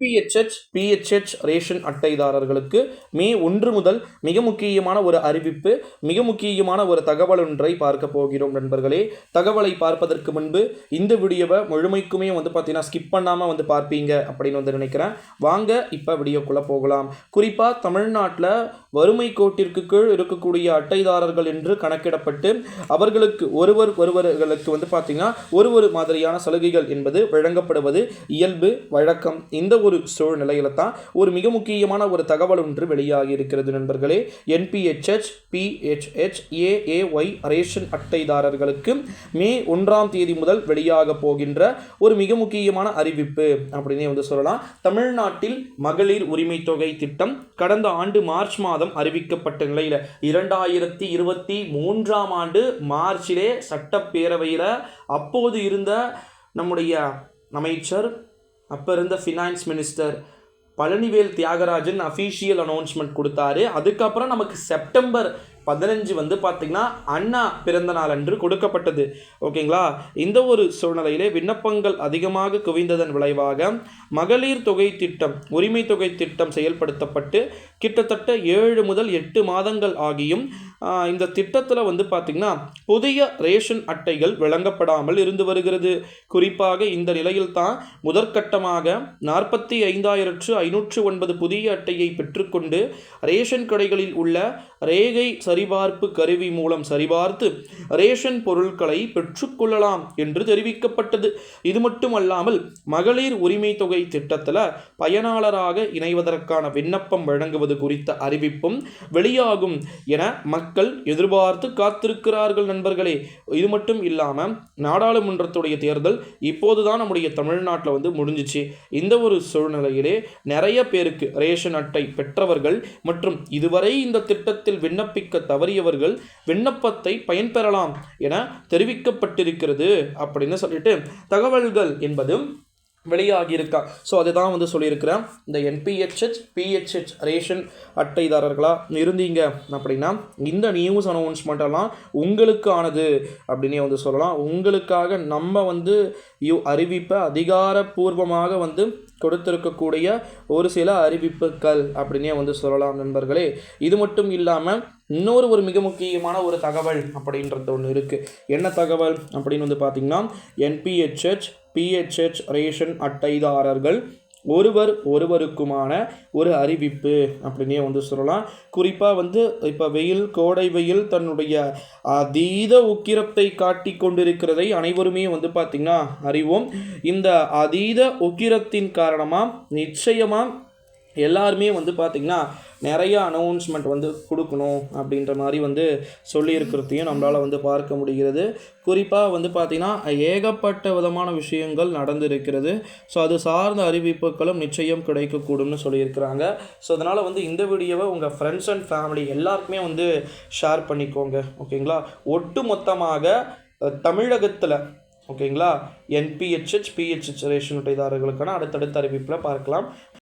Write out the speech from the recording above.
PHH PHH ration அட்டைதாரர்களுக்கு மே ஒன்று முதல் மிக முக்கியமான ஒரு அறிவிப்பு மிக முக்கியமான ஒரு தகவல் ஒன்றை பார்க்க போகிறோம் நண்பர்களே. தகவலை பார்ப்பதற்கு முன்பு இந்த வீடியோவை முழுமைக்குமே வந்து பார்த்தீங்கன்னா ஸ்கிப் பண்ணாமல் வந்து பார்ப்பீங்க அப்படின்னு வந்து நினைக்கிறேன். வாங்க இப்போ வீடியோக்குள்ளே போகலாம். குறிப்பாக தமிழ்நாட்டில் வறுமை கோட்டிற்கு கீழ் இருக்கக்கூடிய அட்டைதாரர்கள் என்று கணக்கிடப்பட்டு அவர்களுக்கு ஒருவர் ஒருவர்களுக்கு வந்து பார்த்தீங்கன்னா ஒரு ஒரு மாதிரியான சலுகைகள் என்பது வழங்கப்படுவது இயல்பு வழக்கம். இந்த ஒரு சூழ்நிலையில தான் ஒரு மிக முக்கியமான ஒரு தகவல் ஒன்று வெளியாகி இருக்கிறது நண்பர்களே. என்பிஹெச்ஹெச் பிஹெச்ஹெச் ஏஏஒய் ரேஷன் அட்டைதாரர்களுக்கு மே ஒன்றாம் தேதி முதல் வெளியாக போகின்ற ஒரு மிக முக்கியமான அறிவிப்பு அப்படின்னே வந்து சொல்லலாம். தமிழ்நாட்டில் மகளிர் உரிமை தொகை திட்டம் கடந்த ஆண்டு மார்ச் மாதம் அறிவிக்கப்பட்ட நிலையில் இரண்டாயிரத்தி இருபத்தி மூன்றாம் ஆண்டு மார்ச்சிலே சட்டப்பேரவையில் அப்போது இருந்த நம்முடைய அமைச்சர் அப்போ இருந்த finance minister Palanivel Thiagarajan official announcement கொடுத்தாரு. அதுக்கப்புறம் நமக்கு செப்டம்பர் பதினஞ்சு வந்து பார்த்திங்கன்னா அண்ணா பிறந்த நாள் அன்று கொடுக்கப்பட்டது. ஓகேங்களா? இந்த ஒரு சூழ்நிலையிலே விண்ணப்பங்கள் அதிகமாக குவிந்ததன் விளைவாக மகளிர் தொகை திட்டம் உரிமை தொகை திட்டம் செயல்படுத்தப்பட்டு கிட்டத்தட்ட ஏழு முதல் எட்டு மாதங்கள் ஆகியும் இந்த திட்டத்தில் வந்து பார்த்திங்கன்னா புதிய ரேஷன் அட்டைகள் வழங்கப்படாமல் இருந்து வருகிறது. குறிப்பாக இந்த நிலையில் தான் முதற்கட்டமாக நாற்பத்தி ஐந்தாயிரத்து ஐநூற்று ஒன்பது புதிய அட்டையை பெற்றுக்கொண்டு ரேஷன் கடைகளில் உள்ள ரேகை சரிபார்ப்பு கருவி மூலம் சரிபார்த்து ரேஷன் பொருட்களை பெற்றுக்கொள்ளலாம் என்று தெரிவிக்கப்பட்டது. இது மட்டுமல்லாமல் மகளிர் உரிமை தொகை திட்டத்தில் பயனாளராக இணைவதற்கான விண்ணப்பம் வழங்குவது குறித்த அறிவிப்பும் வெளியாகும் என மக்கள் எதிர்பார்த்து காத்திருக்கிறார்கள் நண்பர்களே. இது மட்டும் இல்லாமல் நாடாளுமன்றத்துடைய தேர்தல் இப்போதுதான் நம்முடைய தமிழ்நாட்டில் வந்து முடிஞ்சிச்சு. இந்த ஒரு சூழ்நிலையிலே நிறைய பேருக்கு ரேஷன் அட்டை பெற்றவர்கள் மற்றும் இதுவரை இந்த திட்டத்தில் விண்ணப்பிக்க தவறியவர்கள் விண்ணப்பத்தை பயன்பெறலாம் என தெரிவிக்கப்பட்டிருக்கிறது அப்படின்னு சொல்லிட்டு தகவல்கள் என்பதும் வெளியாகியிருக்கா. ஸோ அதுதான் வந்து சொல்லியிருக்கிறேன் இந்த என்பிஹெச்ஹெச் பிஹெச்ஹெச் ரேஷன் அட்டைதாரர்களாக இருந்தீங்க அப்படின்னா இந்த நியூஸ் அனௌன்ஸ்மெண்ட்டெல்லாம் உங்களுக்கானது அப்படின்னே வந்து சொல்லலாம். உங்களுக்காக நம்ம வந்து இவ் அறிவிப்பை அதிகாரப்பூர்வமாக வந்து கொடுத்திருக்கக்கூடிய ஒரு சில அறிவிப்புகள் அப்படின்னே வந்து சொல்லலாம் நண்பர்களே. இது மட்டும் இல்லாமல் இன்னொரு ஒரு மிக முக்கியமான ஒரு தகவல் அப்படின்றது ஒன்று இருக்குது என்ன தகவல் அப்படின்னு வந்து பார்த்திங்கன்னா என்பிஹெச்ஹெச் பிஹெச்ஹெச் ரேஷன் அட்டைதாரர்கள் ஒருவர் ஒருவருக்குமான ஒரு அறிவிப்பு அப்படின்னே வந்து சொல்லலாம். குறிப்பாக வந்து இப்போ வெயில் கோடை வெயில் தன்னுடைய அதீத உக்கிரத்தை காட்டி கொண்டிருக்கிறதை அனைவருமே வந்து பார்த்திங்கன்னா அறிவோம். இந்த அதீத உக்கிரத்தின் காரணமாக நிச்சயமாக எல்லாருமே வந்து பார்த்திங்கன்னா நிறைய அனௌன்ஸ்மெண்ட் வந்து கொடுக்கணும் அப்படின்ற மாதிரி வந்து சொல்லியிருக்கிறதையும் நம்மளால் வந்து பார்க்க முடிகிறது. குறிப்பாக வந்து பார்த்திங்கன்னா ஏகப்பட்ட விதமான விஷயங்கள் நடந்திருக்கிறது. ஸோ அது சார்ந்த அறிவிப்புகளும் நிச்சயம் கிடைக்கக்கூடும்னு சொல்லியிருக்கிறாங்க. ஸோ அதனால் வந்து இந்த வீடியோவை உங்கள் ஃப்ரெண்ட்ஸ் அண்ட் ஃபேமிலி எல்லாருக்குமே வந்து ஷேர் பண்ணிக்கோங்க. ஓகேங்களா? ஒட்டு மொத்தமாக தமிழகத்தில் ஓகேங்களா? என்பிஹெச்ஹெச் பிஹெச்ஹெச் ரேஷன் உடையதாரர்களுக்கான அடுத்தடுத்த அறிவிப்பில் பார்க்கலாம்.